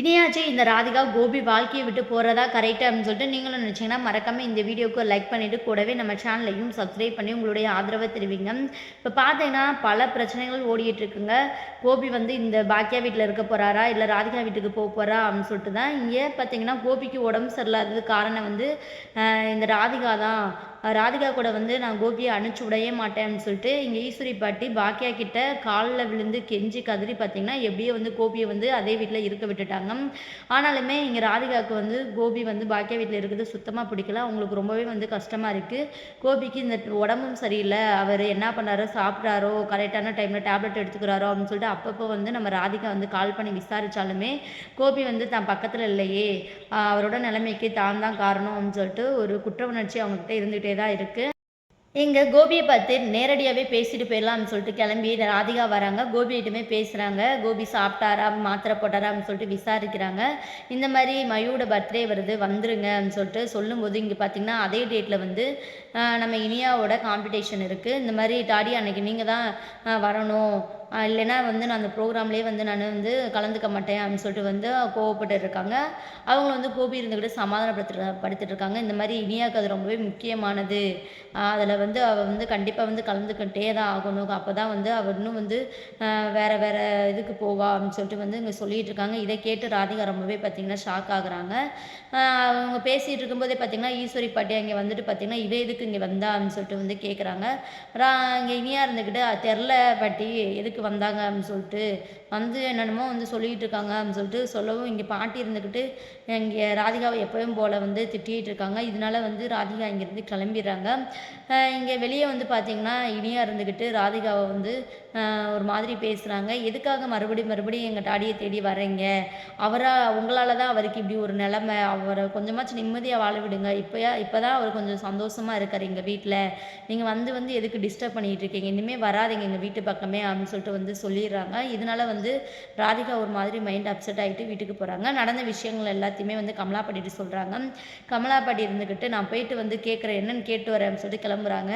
இனியாச்சும் இந்த ராதிகா கோபி வாழ்க்கையை விட்டு போகிறதா கரெக்டாக அப்படின்னு சொல்லிட்டு நீங்களும் நினச்சிங்கன்னா மறக்காமல் இந்த வீடியோக்கு லைக் பண்ணிவிட்டு கூடவே நம்ம சேனலையும் சப்ஸ்கிரைப் பண்ணி உங்களுடைய ஆதரவை தெரிவிங்க. இப்போ பார்த்தீங்கன்னா பல பிரச்சனைகள் ஓடிட்டு இருக்குங்க. கோபி வந்து இந்த பாக்கியா வீட்டில் இருக்க போகிறாரா இல்லை ராதிகா வீட்டுக்கு போக போகிறா அப்படின்னு சொல்லிட்டு தான் இங்கே பார்த்தீங்கன்னா கோபிக்கு உடம்பு சரியில்லாதது காரணம் வந்து இந்த ராதிகா தான். ராதிகா கூட வந்து நான் கோபியை அனுப்பிச்சி விடவே மாட்டேன்னு சொல்லிட்டு இங்கே ஈஸ்வரி பாட்டி பாக்கியா கிட்ட காலில் விழுந்து கெஞ்சி கதறி பார்த்தீங்கன்னா எப்படியோ வந்து கோபியை வந்து அதே வீட்டில் இருக்க விட்டுட்டாங்க. ஆனாலுமே இங்கே ராதிகாவுக்கு வந்து கோபி வந்து பாக்கியா வீட்டில் இருக்கிறது சுத்தமாக பிடிக்கல. அவங்களுக்கு ரொம்பவே வந்து கஷ்டமாக இருக்குது கோபிக்கு இந்த உடம்பும் சரியில்லை. அவர் என்ன பண்ணாரோ சாப்பிட்றாரோ கரெக்டான டைமில் டேப்லெட் எடுத்துக்கிறாரோ அப்படின்னு சொல்லிட்டு அப்பப்போ வந்து நம்ம ராதிகா வந்து கால் பண்ணி விசாரித்தாலுமே கோபி வந்து தான் பக்கத்தில் இல்லையே. அவரோட நிலைமைக்கு தான் தான் காரணம் அப்படின்னு சொல்லிட்டு ஒரு குற்ற உணர்ச்சி அவங்ககிட்ட இருந்துகிட்டே தான் இருக்குது இங்கே கோபியை பார்த்து நேரடியாகவே பேசிட்டு போயிடலாம்னு சொல்லிட்டு கிளம்பி ராதிகா வராங்க. கோபிகிட்டமே பேசுகிறாங்க கோபி சாப்பிட்டாரா மாத்திரை போட்டாரா அப்படின்னு சொல்லிட்டு விசாரிக்கிறாங்க. இந்த மாதிரி மயூட பர்த்டே வருது வந்துருங்க அப்படின்னு சொல்லிட்டு சொல்லும்போது இங்கே பார்த்தீங்கன்னா அதே டேட்டில் வந்து நம்ம இனியாவோட காம்படிஷன் இருக்குது இந்த மாதிரி டாடி அன்னைக்கு நீங்கள் தான் வரணும். இல்லைன்னா வந்து நான் அந்த ப்ரோக்ராம்லேயே வந்து நான் வந்து கலந்துக்க மாட்டேன் அப்படின்னு சொல்லிட்டு வந்து கோவப்பட்டு இருக்காங்க அவங்க வந்து கோபி இருந்துக்கிட்டு சமாதானப்படுத்த படுத்திட்டு இருக்காங்க இந்த மாதிரி இனியாவுக்கு அது ரொம்பவே முக்கியமானது. அதில் வந்து அவள் வந்து கண்டிப்பாக வந்து கலந்துக்கிட்டே தான் ஆகணும். அப்போ தான் வந்து அவள் இன்னும் வந்து வேறு வேறு இதுக்கு போவா அப்படின்னு சொல்லிட்டு வந்து இங்கே சொல்லிகிட்டு இருக்காங்க இதை கேட்டு ராதிகா ரொம்பவே பார்த்திங்கன்னா ஷாக் ஆகுறாங்க. அவங்க பேசிகிட்டு இருக்கும்போதே பார்த்திங்கன்னா ஈஸ்வரி பாட்டி அங்கே வந்துட்டு பார்த்திங்கன்னா இவ எதுக்கு இங்கே வந்தா? அப்படின்னு சொல்லிட்டு வந்து கேட்குறாங்க ரா இங்கே இனியாக இருந்துக்கிட்டு தெரில பாட்டி எதுக்கு வந்தாங்க அப்படின்னு சொல்லிட்டு வந்து என்னென்னமோ வந்து சொல்லிகிட்டு இருக்காங்க அப்படின்னு சொல்லிட்டு சொல்லவும் இங்கே பாட்டி இருந்துக்கிட்டு இங்கே ராதிகாவை எப்போயும் போல் வந்து திட்டிகிட்டு இருக்காங்க. இதனால வந்து ராதிகா இங்கேருந்து கிளம்பிடுறாங்க. இங்கே வெளியே வந்து பார்த்திங்கன்னா இனியாக இருந்துக்கிட்டு ராதிகாவை வந்து ஒரு மாதிரி பேசுகிறாங்க எதுக்காக மறுபடியும் மறுபடியும் எங்கள் டாடியை தேடி வரீங்க அவராக உங்களால் தான் அவருக்கு இப்படி ஒரு நிலமை. அவரை கொஞ்சமாச்சும் நிம்மதியாக வாழ விடுங்க. இப்போயா இப்போ தான் அவர் கொஞ்சம் சந்தோஷமாக இருக்கார் எங்கள் வீட்டில் நீங்கள் வந்து வந்து எதுக்கு டிஸ்டர்ப் பண்ணிகிட்டு இருக்கீங்க? இனிமேல் வராதிங்க எங்கள் வீட்டு பக்கமே அப்படின்னு சொல்லிட்டு வந்து சொல்லிடுறாங்க. இதனால் வந்து ராதிகா ஒரு மாதிரி மைண்ட் அப்செட் ஆகிட்டு வீட்டுக்கு போகிறாங்க நடந்த விஷயங்கள் எல்லாத்தையுமே வந்து கமலா பாட்டிட்டு சொல்கிறாங்க கமலா பாட்டி இருந்துக்கிட்டு நான் போயிட்டு வந்து கேட்குறேன் என்னன்னு கேட்டு வரேன் அப்படின்னு சொல்லிட்டு கிளம்புறாங்க.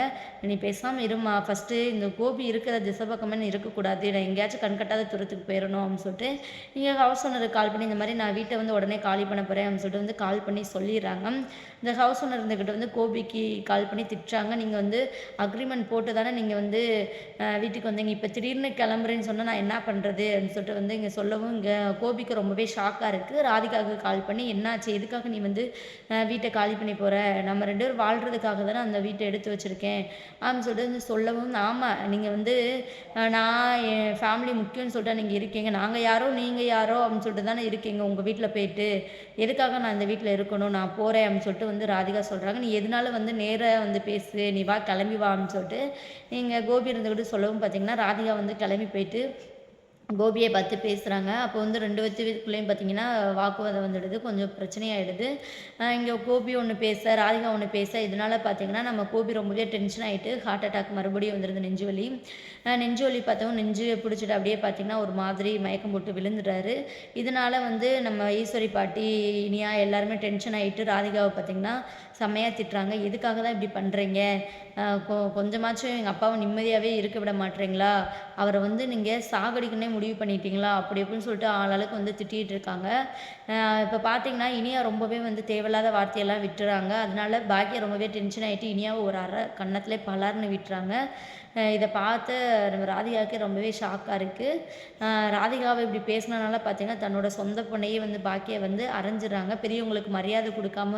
நீ பேசாமல் இருமா. ஃபஸ்ட்டு இந்த கோபி இருக்கிற திசை பக்கமே இருக்கக்கூடாது. நான் எங்கேயாச்சும் கண்கட்டாத தூரத்துக்கு போயிடணும் அப்படின்னு சொல்லிட்டு நீங்கள் ஹவுஸ் ஓனருக்கு கால் பண்ணி இந்த மாதிரி நான் வீட்டை வந்து உடனே காலி பண்ண போகிறேன் அப்படின்னு சொல்லிட்டு வந்து கால் பண்ணி சொல்லிடுறாங்க. இந்த ஹவுஸ் ஓனர் இருந்துக்கிட்ட வந்து கோபிக்கு கால் பண்ணி திட்டுறாங்க. நீங்கள் வந்து அக்ரிமெண்ட் போட்டு தானே நீங்கள் வந்து வீட்டுக்கு வந்தீங்க. இப்போ திடீர்னு கிளம்புறேன்னு சொன்னால் நான் என்ன பண்ணுறது அப்படின்னு சொல்லிட்டு வந்து இங்கே சொல்லவும் இங்கே கோபிக்கு ரொம்பவே ஷாக்காக இருக்குது ராதிகாவுக்கு கால் பண்ணி என்னாச்சு? எதுக்காக நீ வந்து வீட்டை காலி பண்ணி போகிற நம்ம ரெண்டு பேரும் வாழ்கிறதுக்காக தானே அந்த வீட்டை எடுத்து வச்சுருக்கேன். அப்படின்னு சொல்லிட்டு வந்து சொல்லவும் ஆமாம் நீங்கள் வந்து நான் என் ஃபேமிலி முக்கியம்னு சொல்லிட்டு நீங்கள் இருக்கீங்க. நாங்கள் யாரோ நீங்கள் யாரோ? அப்படின்னு சொல்லிட்டு தானே இருக்கீங்க உங்கள் வீட்டில் போயிட்டு. எதுக்காக நான் இந்த வீட்டில் இருக்கணும்? நான் போகிறேன் அப்படின்னு சொல்லிட்டு வந்து ராதிகா சொல்கிறாங்க நீ எதனால வந்து நேராக வந்து பேசு? நீ வா கிளம்பி வா. அப்படின்னு சொல்லிட்டு நீங்கள் கோபி இருந்துக்கிட்டு சொல்லவும் பார்த்தீங்கன்னா ராதிகா வந்து கிளம்பி கிளம்பி போயிட்டு கோபியை பார்த்து பேசுகிறாங்க அப்போ வந்து ரெண்டு பேத்துக்குள்ளேயும் பார்த்தீங்கன்னா வாக்குவாதம் வந்துடுது. கொஞ்சம் பிரச்சனையாயிடுது. இங்கே கோபி ஒன்று பேச ராதிகா ஒன்று பேச இதனால் பார்த்தீங்கன்னா நம்ம கோபி ரொம்பவே டென்ஷன் ஆகிட்டு ஹார்ட் அட்டாக் மறுபடியும் வந்துடுது நெஞ்சு வலி. நெஞ்சு வலி பார்த்தவங்க நெஞ்சு பிடிச்சிட்டு அப்படியே பார்த்தீங்கன்னா ஒரு மாதிரி மயக்கம் போட்டு விழுந்துடுறாரு. இதனால் வந்து நம்ம ஈஸ்வரி பாட்டி இனியா எல்லாருமே டென்ஷன் ஆகிட்டு ராதிகாவை பார்த்தீங்கன்னா செம்மையாக திட்டுறாங்க. எதுக்காக தான் இப்படி பண்ணுறீங்க கொ கொஞ்சமாச்சும் எங்கள் அப்பாவை நிம்மதியாகவே இருக்க விட மாட்டேறீங்களா அவரை வந்து நீங்கள் சாகடிக்குன்னே முடிவு பண்ணிட்டீங்களா? அப்படி அப்படின்னு சொல்லிட்டு ஆளாளுக்கு வந்து திட்டிகிட்டு இருக்காங்க. இப்போ பார்த்தீங்கன்னா இனியா ரொம்பவே வந்து தேவையில்லாத வார்த்தையெல்லாம் விட்டுறாங்க. அதனால பாக்கியா ரொம்பவே டென்ஷன் ஆகிட்டு இனியாவை ஒரு அரை கன்னத்தில் பலர்னு விட்டுறாங்க. இதை பார்த்து நம்ம ராதிகாவுக்கு ரொம்பவே ஷாக்காக இருக்குது ராதிகாவை இப்படி பேசினனால பார்த்தீங்கன்னா தன்னோட சொந்த பொண்ணையே வந்து பாக்கியை வந்து அரைஞ்சிடுறாங்க. பெரியவங்களுக்கு மரியாதை கொடுக்காம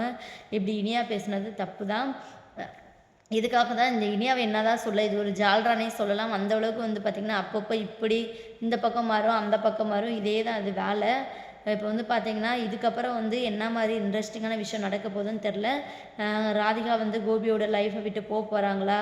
இப்படி இனியா பேசுனது தப்பு தான் இதுக்காக தான் இந்த இனியாவை என்ன தான் சொல்ல இது ஒரு ஜால்ரானே சொல்லலாம். அந்த அளவுக்கு வந்து பார்த்திங்கன்னா அப்பப்போ இப்படி இந்த பக்கம் மாறும் அந்த பக்கம் மாறும். இதே தான் அது வேலை. இப்போ வந்து பார்த்திங்கன்னா இதுக்கப்புறம் வந்து என்ன மாதிரி இன்ட்ரெஸ்டிங்கான விஷயம் நடக்க போகுதுன்னு தெரில ராதிகா வந்து கோபியோட லைஃப்பை விட்டு போக போகிறாங்களா